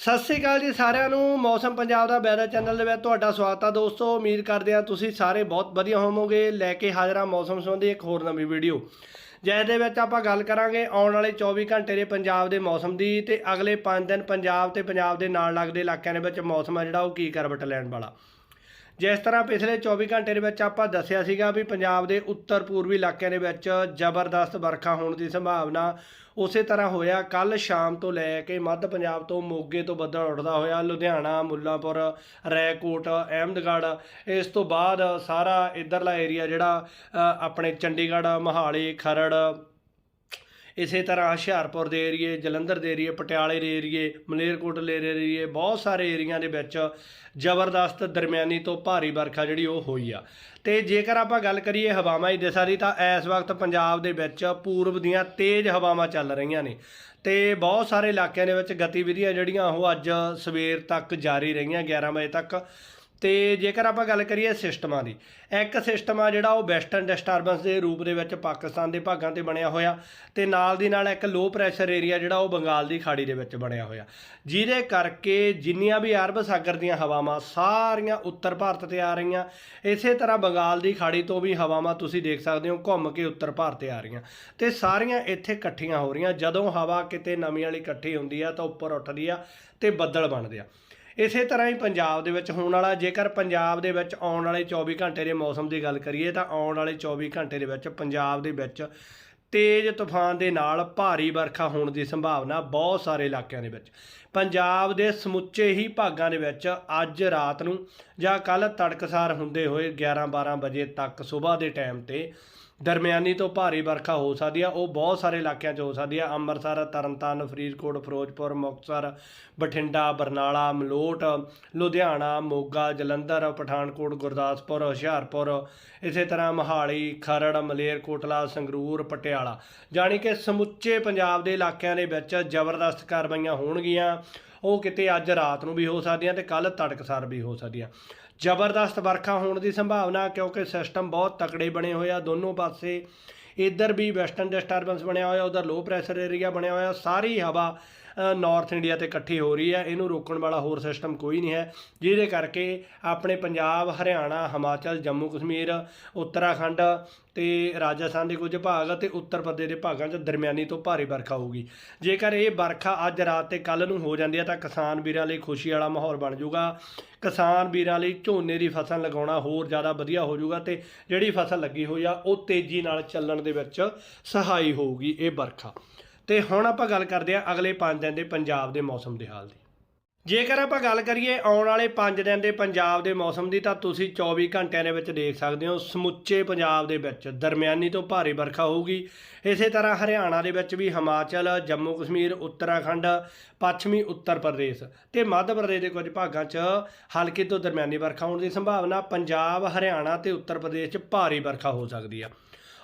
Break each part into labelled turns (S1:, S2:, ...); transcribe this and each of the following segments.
S1: ਸਤਿ ਸ੍ਰੀ ਅਕਾਲ ਜੀ ਸਾਰਿਆਂ ਨੂੰ, ਮੌਸਮ ਪੰਜਾਬ ਦਾ ਵੈਦਰ ਚੈਨਲ ਦੇ ਵਿੱਚ ਤੁਹਾਡਾ ਸਵਾਗਤ ਆ ਦੋਸਤੋ, ਉਮੀਦ ਕਰਦੇ ਹਾਂ ਤੁਸੀਂ ਸਾਰੇ ਬਹੁਤ ਵਧੀਆ ਹੋਵੋਗੇ, ਲੈ ਕੇ ਹਾਜ਼ਰਾਂ ਮੌਸਮ ਸੰਬੰਧੀ ਇੱਕ ਹੋਰ ਨਵੀਂ ਵੀਡੀਓ। ਜਿਸ ਦੇ ਵਿੱਚ ਆਪਾਂ ਗੱਲ ਕਰਾਂਗੇ ਆਉਣ ਵਾਲੇ 24 ਘੰਟੇ ਦੇ ਪੰਜਾਬ ਦੇ ਮੌਸਮ ਦੀ ਤੇ ਅਗਲੇ 5 ਦਿਨ ਪੰਜਾਬ ਤੇ ਪੰਜਾਬ ਦੇ ਨਾਲ ਲੱਗਦੇ ਇਲਾਕਿਆਂ ਦੇ ਵਿੱਚ ਮੌਸਮ ਆ ਜਿਹੜਾ, ਉਹ ਕੀ ਕਰਵਟ ਲੈਣ ਵਾਲਾ। ਜਿਸ ਤਰ੍ਹਾਂ ਪਿਛਲੇ 24 ਘੰਟੇ ਦੇ ਵਿੱਚ ਆਪਾਂ ਦੱਸਿਆ ਸੀਗਾ ਵੀ ਪੰਜਾਬ ਦੇ ਉੱਤਰ ਪੂਰਬੀ ਇਲਾਕਿਆਂ ਦੇ ਵਿੱਚ ਜ਼ਬਰਦਸਤ ਵਰਖਾ ਹੋਣ ਦੀ ਸੰਭਾਵਨਾ ਉਸੇ ਤਰ੍ਹਾਂ ਹੋਇਆ। ਕੱਲ ਸ਼ਾਮ ਤੋਂ ਲੈ ਕੇ ਮੱਧ ਪੰਜਾਬ ਤੋਂ ਮੋਗੇ ਤੋਂ ਬੱਦਲ ਉੱਠਦਾ ਹੋਇਆ। ਲੁਧਿਆਣਾ, ਮੁੱਲਾਂਪੁਰ, ਰੈਕੋਟ, ਅਹਿਮਦਗੜ੍ਹ, ਇਸ ਤੋਂ ਬਾਅਦ ਸਾਰਾ ਇਧਰਲਾ ਏਰੀਆ ਜਿਹੜਾ ਆਪਣੇ ਚੰਡੀਗੜ੍ਹ, ਮੋਹਾਲੀ, ਖਰੜ ਇਸੇ ਤਰ੍ਹਾਂ ਹੁਸ਼ਿਆਰਪੁਰ ਦੇ ਏਰੀਏ, ਜਲੰਧਰ ਦੇ ਏਰੀਏ, ਪਟਿਆਲੇ ਦੇ ਏਰੀਏ, ਮਲੇਰਕੋਟਲੇ ਦੇ ਏਰੀਏ, ਬਹੁਤ ਸਾਰੇ ਏਰੀਆਂ ਦੇ ਵਿੱਚ ਜ਼ਬਰਦਸਤ ਦਰਮਿਆਨੀ ਤੋਂ ਭਾਰੀ ਵਰਖਾ ਜਿਹੜੀ ਉਹ ਹੋਈ ਆ। ਤੇ ਜੇਕਰ ਆਪਾਂ ਗੱਲ ਕਰੀਏ ਹਵਾਵਾਂ ਦੀ ਦਿਸ਼ਾ ਦੀ, ਤਾਂ ਇਸ ਵਕਤ ਪੰਜਾਬ ਦੇ ਵਿੱਚ ਪੂਰਬ ਦੀਆਂ ਤੇਜ਼ ਹਵਾਵਾਂ ਚੱਲ ਰਹੀਆਂ ਨੇ। ਤੇ ਬਹੁਤ ਸਾਰੇ ਇਲਾਕਿਆਂ ਦੇ ਵਿੱਚ ਗਤੀਵਿਧੀਆਂ ਜਿਹੜੀਆਂ ਉਹ ਅੱਜ ਸਵੇਰ ਤੱਕ ਜਾਰੀ ਰਹੀਆਂ 11 ਵਜੇ ਤੱਕ। ਤੇ ਜੇਕਰ ਆਪਾਂ ਗੱਲ ਕਰੀਏ ਸਿਸਟਮਾਂ ਦੀ, ਇੱਕ ਸਿਸਟਮ ਆ ਜਿਹੜਾ ਉਹ ਵੈਸਟਰਨ ਡਿਸਟਰਬੈਂਸ ਦੇ ਰੂਪ ਦੇ ਵਿੱਚ ਪਾਕਿਸਤਾਨ ਦੇ ਭਾਗਾਂ ਤੇ ਬਣਿਆ ਹੋਇਆ ਤੇ ਨਾਲ ਦੀ ਨਾਲ ਇੱਕ ਲੋ ਪ੍ਰੈਸ਼ਰ ਏਰੀਆ ਜਿਹੜਾ ਉਹ ਬੰਗਾਲ ਦੀ ਖਾੜੀ ਦੇ ਵਿੱਚ ਬਣਿਆ ਹੋਇਆ। ਜਿਹਦੇ ਕਰਕੇ ਜਿੰਨੀਆਂ ਵੀ ਅਰਬ ਸਾਗਰ ਦੀਆਂ ਹਵਾਵਾਂ ਸਾਰੀਆਂ ਉੱਤਰ ਭਾਰਤ ਤੇ ਆ ਰਹੀਆਂ, ਇਸੇ ਤਰ੍ਹਾਂ ਬੰਗਾਲ ਦੀ ਖਾੜੀ ਤੋਂ ਵੀ ਹਵਾਵਾਂ ਤੁਸੀਂ ਦੇਖ ਸਕਦੇ ਹੋ ਘੁੰਮ ਕੇ ਉੱਤਰ ਭਾਰਤ ਤੇ ਆ ਰਹੀਆਂ। ਤੇ ਸਾਰੀਆਂ ਇੱਥੇ ਇਕੱਠੀਆਂ ਹੋ ਰਹੀਆਂ, ਜਦੋਂ ਹਵਾ ਕਿਤੇ ਨਵੀਂ ਵਾਲੀ ਇਕੱਠੀ ਹੁੰਦੀ ਆ ਤਾਂ ਉੱਪਰ ਉੱਠਦੀ ਆ ਤੇ ਬੱਦਲ ਬਣਦੇ ਆ। ਇਸੇ ਤਰ੍ਹਾਂ ਹੀ ਪੰਜਾਬ ਦੇ ਵਿੱਚ ਹੋਣ ਵਾਲਾ, ਜੇਕਰ ਪੰਜਾਬ ਦੇ ਵਿੱਚ ਆਉਣ ਵਾਲੇ 24 ਘੰਟੇ ਦੇ ਮੌਸਮ ਦੀ ਗੱਲ ਕਰੀਏ, ਤਾਂ ਆਉਣ ਵਾਲੇ 24 ਘੰਟੇ ਦੇ ਵਿੱਚ ਪੰਜਾਬ ਦੇ ਵਿੱਚ ਤੇਜ਼ ਤੂਫਾਨ ਦੇ ਨਾਲ ਭਾਰੀ ਵਰਖਾ ਹੋਣ ਦੀ ਸੰਭਾਵਨਾ ਬਹੁਤ ਸਾਰੇ ਇਲਾਕਿਆਂ ਦੇ ਵਿੱਚ। ਪੰਜਾਬ ਦੇ ਸਮੁੱਚੇ ਹੀ ਭਾਗਾਂ ਦੇ ਵਿੱਚ ਅੱਜ ਰਾਤ ਨੂੰ ਜਾਂ ਕੱਲ ਤੜਕਸਾਰ ਹੁੰਦੇ ਹੋਏ 11 12 ਵਜੇ ਤੱਕ ਸਵੇਰ ਦੇ ਟਾਈਮ ਤੇ ਦਰਮਿਆਨੀ ਤੋਂ ਭਾਰੀ ਵਰਖਾ ਹੋ ਸਕਦੀ ਆ। ਉਹ ਬਹੁਤ ਸਾਰੇ ਇਲਾਕਿਆਂ 'ਚ ਹੋ ਸਕਦੀ ਆ। ਅੰਮ੍ਰਿਤਸਰ, ਤਰਨਤਾਰਨ, ਫਰੀਦਕੋਟ, ਫਿਰੋਜ਼ਪੁਰ, ਮੁਕਤਸਰ, ਬਠਿੰਡਾ, ਬਰਨਾਲਾ, ਮਲੋਟ, ਲੁਧਿਆਣਾ, ਮੋਗਾ, ਜਲੰਧਰ, ਪਠਾਨਕੋਟ, ਗੁਰਦਾਸਪੁਰ, ਹੁਸ਼ਿਆਰਪੁਰ, ਇਸੇ ਤਰ੍ਹਾਂ ਮੋਹਾਲੀ, ਖਰੜ ਮਲੇਰਕੋਟਲਾ ਸੰਗਰੂਰ, ਪਟਿਆਲਾ। ਜਾਣੀ ਕਿ ਸਮੁੱਚੇ ਪੰਜਾਬ ਦੇ ਇਲਾਕਿਆਂ ਦੇ ਵਿੱਚ ਜ਼ਬਰਦਸਤ ਕਾਰਵਾਈਆਂ ਹੋਣਗੀਆਂ। ਉਹ ਕਿਤੇ ਅੱਜ ਰਾਤ ਨੂੰ ਵੀ ਹੋ ਸਕਦੀਆਂ ਤੇ ਕੱਲ ਤੜਕਸਾਰ ਵੀ ਹੋ ਸਕਦੀਆਂ। ਜ਼ਬਰਦਸਤ ਵਰਖਾ ਹੋਣ ਦੀ ਸੰਭਾਵਨਾ, ਕਿਉਂਕਿ ਸਿਸਟਮ ਬਹੁਤ ਤਕੜੇ ਬਣੇ ਹੋਏ ਆ, ਦੋਨੋਂ ਪਾਸੇ ਇੱਧਰ ਵੀ ਵੈਸਟਰਨ ਡਿਸਟਰਬੈਂਸ ਬਣਿਆ ਹੋਇਆ, ਉਧਰ ਲੋ ਪ੍ਰੈਸ਼ਰ ਏਰੀਆ ਬਣਿਆ ਹੋਇਆ, ਸਾਰੀ ਹਵਾ ਨਾਰਥ ਇੰਡੀਆ ਤੇ ਇਕੱਠੀ ਹੋ ਰਹੀ ਹੈ। ਇਹਨੂੰ ਰੋਕਣ ਵਾਲਾ ਹੋਰ ਸਿਸਟਮ ਕੋਈ ਨਹੀਂ ਹੈ। ਜਿਹਦੇ ਕਰਕੇ ਆਪਣੇ ਪੰਜਾਬ, ਹਰਿਆਣਾ, ਹਿਮਾਚਲ, ਜੰਮੂ, ਕਸ਼ਮੀਰ, ਉੱਤਰਾਖੰਡ ਤੇ ਰਾਜਸਥਾਨ ਦੇ ਕੁਝ ਭਾਗ ਅਤੇ ਉੱਤਰ ਪ੍ਰਦੇਸ਼ ਦੇ ਭਾਗਾਂ 'ਚ ਦਰਮਿਆਨੀ ਤੋਂ ਭਾਰੀ ਵਰਖਾ ਹੋਊਗੀ। ਜੇਕਰ ਇਹ ਵਰਖਾ ਅੱਜ ਰਾਤ ਤੇ ਕੱਲ ਨੂੰ ਹੋ ਜਾਂਦੀ ਹੈ ਤਾਂ ਕਿਸਾਨ ਵੀਰਾਂ ਲਈ ਖੁਸ਼ੀ ਵਾਲਾ ਮਾਹੌਲ ਬਣ ਜਾਊਗਾ। ਕਿਸਾਨ ਵੀਰਾਂ ਲਈ ਝੋਨੇ ਦੀ ਫਸਲ ਲਗਾਉਣਾ ਹੋਰ ਜ਼ਿਆਦਾ ਵਧੀਆ ਹੋ ਜਾਊਗਾ ਤੇ ਜਿਹੜੀ ਫਸਲ ਲੱਗੀ ਹੋਈ ਆ, ਉਹ ਤੇਜ਼ੀ ਨਾਲ ਚੱਲਣ ਦੇ ਵਿੱਚ ਸਹਾਈ ਹੋਊਗੀ ਇਹ ਵਰਖਾ। ਤੇ ਹੁਣ ਆਪਾਂ ਗੱਲ ਕਰਦੇ ਹਾਂ ਅਗਲੇ 5 ਦਿਨ ਦੇ ਪੰਜਾਬ ਦੇ ਮੌਸਮ ਦੇ ਹਾਲ ਦੀ। ਜੇਕਰ ਆਪਾਂ ਗੱਲ ਕਰੀਏ ਆਉਣ ਵਾਲੇ 5 ਦਿਨ ਦੇ ਪੰਜਾਬ ਦੇ ਮੌਸਮ ਦੀ, ਤਾਂ ਤੁਸੀਂ 24 ਘੰਟਿਆਂ ਦੇ ਵਿੱਚ ਦੇਖ ਸਕਦੇ ਹੋ ਸਮੁੱਚੇ ਪੰਜਾਬ ਦੇ ਵਿੱਚ ਦਰਮਿਆਨੀ ਤੋਂ ਭਾਰੀ ਵਰਖਾ ਹੋਊਗੀ। ਇਸੇ ਤਰ੍ਹਾਂ ਹਰਿਆਣਾ ਦੇ ਵਿੱਚ ਵੀ ਹਿਮਾਚਲ, ਜੰਮੂ ਕਸ਼ਮੀਰ, ਉੱਤਰਾਖੰਡ, ਪੱਛਮੀ ਉੱਤਰ ਪ੍ਰਦੇਸ਼ ਤੇ ਮੱਧ ਪ੍ਰਦੇਸ਼ ਦੇ ਕੁਝ ਭਾਗਾਂ 'ਚ ਹਲਕੀ ਤੋਂ ਦਰਮਿਆਨੀ ਵਰਖਾ ਹੋਣ ਦੀ ਸੰਭਾਵਨਾ। ਪੰਜਾਬ, ਹਰਿਆਣਾ ਤੇ ਉੱਤਰ ਪ੍ਰਦੇਸ਼ 'ਚ ਭਾਰੀ ਵਰਖਾ ਹੋ ਸਕਦੀ ਆ।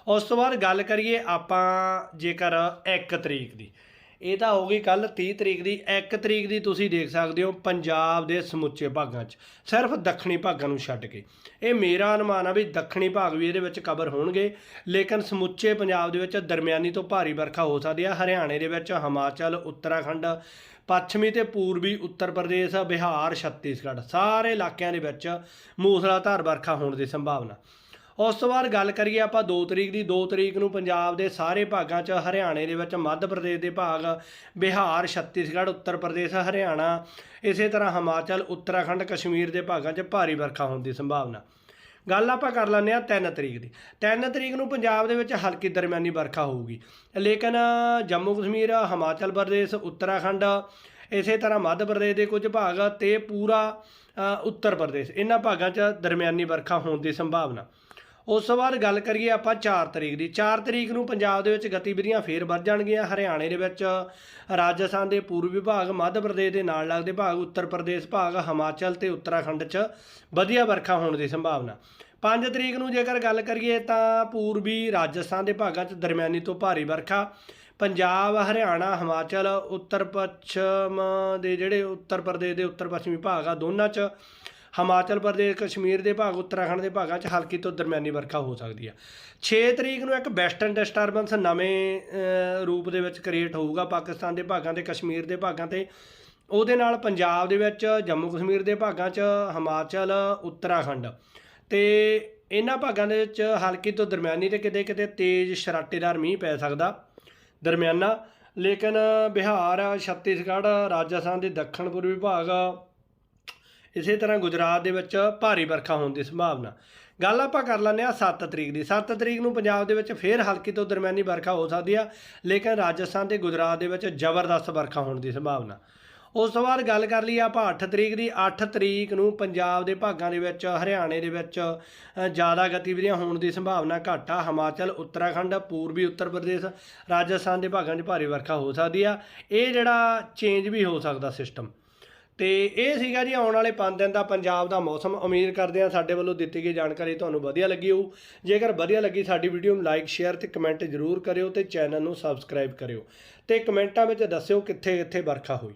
S1: ਉਸ ਤੋਂ ਬਾਅਦ ਗੱਲ ਕਰੀਏ ਆਪਾਂ ਜੇਕਰ 1 ਤਰੀਕ ਦੀ। ਇਹ ਤਾਂ ਹੋ ਗਈ ਕੱਲ 30 ਤਰੀਕ ਦੀ। 1 ਤਰੀਕ ਦੀ ਤੁਸੀਂ ਦੇਖ ਸਕਦੇ ਹੋ ਪੰਜਾਬ ਦੇ ਸਮੁੱਚੇ ਭਾਗਾਂ 'ਚ। ਸਿਰਫ ਦੱਖਣੀ ਭਾਗਾਂ ਨੂੰ ਛੱਡ ਕੇ। ਇਹ ਮੇਰਾ ਅਨੁਮਾਨ ਆ ਵੀ ਦੱਖਣੀ ਭਾਗ ਵੀ ਇਹਦੇ ਵਿੱਚ ਕਵਰ ਹੋਣਗੇ। ਲੇਕਿਨ ਸਮੁੱਚੇ ਪੰਜਾਬ ਦੇ ਵਿੱਚ ਦਰਮਿਆਨੀ ਤੋਂ ਭਾਰੀ ਵਰਖਾ ਹੋ ਸਕਦੀ ਆ। ਹਰਿਆਣੇ ਦੇ ਵਿੱਚ ਹਿਮਾਚਲ, ਉੱਤਰਾਖੰਡ, ਪੱਛਮੀ ਤੇ ਪੂਰਬੀ ਉੱਤਰ ਪ੍ਰਦੇਸ਼, ਬਿਹਾਰ, ਛੱਤੀਸਗੜ੍ਹ ਸਾਰੇ ਇਲਾਕਿਆਂ ਦੇ ਵਿੱਚ ਮੂਸਲਾਧਾਰ ਵਰਖਾ ਹੋਣ ਦੀ ਸੰਭਾਵਨਾ। ਉਸ ਤੋਂ ਬਾਅਦ ਗੱਲ ਕਰੀਏ ਆਪਾਂ 2 ਤਰੀਕ ਦੀ 2 ਤਰੀਕ ਨੂੰ ਪੰਜਾਬ ਦੇ ਸਾਰੇ ਭਾਗਾਂ 'ਚ ਹਰਿਆਣੇ ਦੇ ਵਿੱਚ ਮੱਧ ਪ੍ਰਦੇਸ਼ ਦੇ ਭਾਗ, ਬਿਹਾਰ, ਛੱਤੀਸਗੜ੍ਹ, ਉੱਤਰ ਪ੍ਰਦੇਸ਼, ਹਰਿਆਣਾ, ਇਸੇ ਤਰ੍ਹਾਂ ਹਿਮਾਚਲ, ਉੱਤਰਾਖੰਡ, ਕਸ਼ਮੀਰ ਦੇ ਭਾਗਾਂ 'ਚ ਭਾਰੀ ਵਰਖਾ ਹੋਣ ਦੀ ਸੰਭਾਵਨਾ। ਗੱਲ ਆਪਾਂ ਕਰ ਲੈਂਦੇ ਆ 3 ਤਰੀਕ ਦੀ। 3 ਤਰੀਕ ਨੂੰ ਪੰਜਾਬ ਦੇ ਵਿੱਚ ਹਲਕੀ ਦਰਮਿਆਨੀ ਵਰਖਾ ਹੋਊਗੀ। ਲੇਕਿਨ ਜੰਮੂ ਕਸ਼ਮੀਰ, ਹਿਮਾਚਲ ਪ੍ਰਦੇਸ਼, ਉੱਤਰਾਖੰਡ, ਇਸੇ ਤਰ੍ਹਾਂ ਮੱਧ ਪ੍ਰਦੇਸ਼ ਦੇ ਕੁਝ ਭਾਗ ਤੇ ਪੂਰਾ ਉੱਤਰ ਪ੍ਰਦੇਸ਼। ਇਹਨਾਂ ਭਾਗਾਂ 'ਚ ਦਰਮਿਆਨੀ ਵਰਖਾ ਹੋਣ ਦੀ ਸੰਭਾਵਨਾ। ਉਸ ਤੋਂ ਬਾਅਦ ਗੱਲ ਕਰੀਏ ਆਪਾਂ 4 ਤਰੀਕ ਦੀ। 4 ਤਰੀਕ ਨੂੰ ਪੰਜਾਬ ਦੇ ਵਿੱਚ ਗਤੀਵਿਧੀਆਂ ਫੇਰ ਵੱਧ ਜਾਣਗੀਆਂ। ਹਰਿਆਣੇ ਦੇ ਵਿੱਚ ਰਾਜਸਥਾਨ ਦੇ ਪੂਰਬੀ ਭਾਗ ਮੱਧ ਪ੍ਰਦੇਸ਼ ਦੇ ਨਾਲ ਲੱਗਦੇ ਭਾਗ, ਉੱਤਰ ਪ੍ਰਦੇਸ਼ ਭਾਗ, ਹਿਮਾਚਲ ਤੇ ਉੱਤਰਾਖੰਡ 'ਚ ਵਧੀਆ ਵਰਖਾ ਹੋਣ ਦੀ ਸੰਭਾਵਨਾ। 5 ਤਰੀਕ ਨੂੰ ਜੇਕਰ ਗੱਲ ਕਰੀਏ ਤਾਂ ਪੂਰਬੀ ਰਾਜਸਥਾਨ ਦੇ ਭਾਗਾਂ 'ਚ ਦਰਮਿਆਨੀ ਤੋਂ ਭਾਰੀ ਵਰਖਾ। ਪੰਜਾਬ, ਹਰਿਆਣਾ, ਹਿਮਾਚਲ, ਉੱਤਰ ਪੱਛਮ ਦੇ ਜਿਹੜੇ ਉੱਤਰ ਪ੍ਰਦੇਸ਼ ਦੇ ਉੱਤਰ ਪੱਛਮੀ ਭਾਗ ਆ, ਦੋਨਾਂ 'ਚ ਹਿਮਾਚਲ ਪ੍ਰਦੇਸ਼, ਕਸ਼ਮੀਰ ਦੇ ਭਾਗ, ਉੱਤਰਾਖੰਡ ਦੇ ਭਾਗਾਂ 'ਚ ਹਲਕੀ ਤੋਂ ਦਰਮਿਆਨੀ ਵਰਖਾ ਹੋ ਸਕਦੀ ਆ। 6 ਤਰੀਕ ਨੂੰ ਇੱਕ ਵੈਸਟਰਨ ਡਿਸਟਰਬੈਂਸ ਨਵੇਂ ਰੂਪ ਦੇ ਵਿੱਚ ਕ੍ਰੀਏਟ ਹੋਊਗਾ। ਪਾਕਿਸਤਾਨ ਦੇ ਭਾਗਾਂ ਤੇ ਕਸ਼ਮੀਰ ਦੇ ਭਾਗਾਂ ਤੇ। ਉਹਦੇ ਨਾਲ ਪੰਜਾਬ ਦੇ ਵਿੱਚ, ਜੰਮੂ ਕਸ਼ਮੀਰ ਦੇ ਭਾਗਾਂ 'ਚ, ਹਿਮਾਚਲ, ਉੱਤਰਾਖੰਡ। ਤੇ ਇਹਨਾਂ ਭਾਗਾਂ ਦੇ ਵਿੱਚ ਹਲਕੀ ਤੋਂ ਦਰਮਿਆਨੀ ਤੇ ਕਿਤੇ ਕਿਤੇ ਤੇਜ਼ ਸ਼ਰਾਟੇਦਾਰ ਮੀਂਹ ਪੈ ਸਕਦਾ, ਦਰਮਿਆਨਾ। ਲੇਕਿਨ ਬਿਹਾਰ, ਛੱਤੀਸਗੜ੍ਹ, ਰਾਜਸਥਾਨ ਦੇ ਦੱਖਣ ਪੂਰਬੀ ਭਾਗ ਇਸੇ ਤਰ੍ਹਾਂ ਗੁਜਰਾਤ ਦੇ ਵਿੱਚ ਭਾਰੀ ਵਰਖਾ ਹੋਣ ਦੀ ਸੰਭਾਵਨਾ। ਗੱਲ ਆਪਾਂ ਕਰ ਲੈਂਦੇ ਆ 7 ਤਰੀਕ ਦੀ। 7 ਤਰੀਕ ਨੂੰ ਪੰਜਾਬ ਦੇ ਵਿੱਚ ਫੇਰ ਹਲਕੀ ਤੋਂ ਦਰਮਿਆਨੀ ਵਰਖਾ ਹੋ ਸਕਦੀ ਆ, ਲੇਕਿਨ ਰਾਜਸਥਾਨ ਤੇ ਗੁਜਰਾਤ ਦੇ ਵਿੱਚ ਜ਼ਬਰਦਸਤ ਵਰਖਾ ਹੋਣ ਦੀ ਸੰਭਾਵਨਾ। ਉਸ ਤੋਂ ਬਾਅਦ ਗੱਲ ਕਰ ਲਈ ਆਪਾਂ 8 ਤਰੀਕ ਦੀ। 8 ਤਰੀਕ ਨੂੰ ਪੰਜਾਬ ਦੇ ਭਾਗਾਂ ਦੇ ਵਿੱਚ, ਹਰਿਆਣੇ ਦੇ ਵਿੱਚ ਜ਼ਿਆਦਾ ਗਤੀਵਿਧੀਆਂ ਹੋਣ ਦੀ ਸੰਭਾਵਨਾ ਘੱਟ ਆ। ਹਿਮਾਚਲ, ਉੱਤਰਾਖੰਡ, ਪੂਰਬੀ ਉੱਤਰ ਪ੍ਰਦੇਸ਼, ਰਾਜਸਥਾਨ ਦੇ ਭਾਗਾਂ 'ਚ ਭਾਰੀ ਵਰਖਾ ਹੋ ਸਕਦੀ ਆ। ਇਹ ਜਿਹੜਾ ਚੇਂਜ ਵੀ ਹੋ ਸਕਦਾ ਸਿਸਟਮ ਤੇ ਇਹ ਸੀਗਾ ਜੀ, ਆਉਣ ਵਾਲੇ 5 ਦਿਨ ਦਾ ਪੰਜਾਬ ਦਾ ਮੌਸਮ। ਉਮੀਦ ਕਰਦੇ ਆ ਸਾਡੇ ਵੱਲੋਂ ਦਿੱਤੀ ਗਈ ਜਾਣਕਾਰੀ ਤੁਹਾਨੂੰ ਵਧੀਆ ਲੱਗੀ ਹੋਊ। ਜੇਕਰ ਵਧੀਆ ਲੱਗੀ ਸਾਡੀ ਵੀਡੀਓ ਨੂੰ ਲਾਈਕ, ਸ਼ੇਅਰ ਤੇ ਕਮੈਂਟ ਜ਼ਰੂਰ ਕਰਿਓ ਤੇ ਚੈਨਲ ਨੂੰ ਸਬਸਕ੍ਰਾਈਬ ਕਰਿਓ। ਤੇ ਕਮੈਂਟਾਂ ਵਿੱਚ ਦੱਸਿਓ ਕਿੱਥੇ ਕਿੱਥੇ ਵਰਖਾ ਹੋਈ।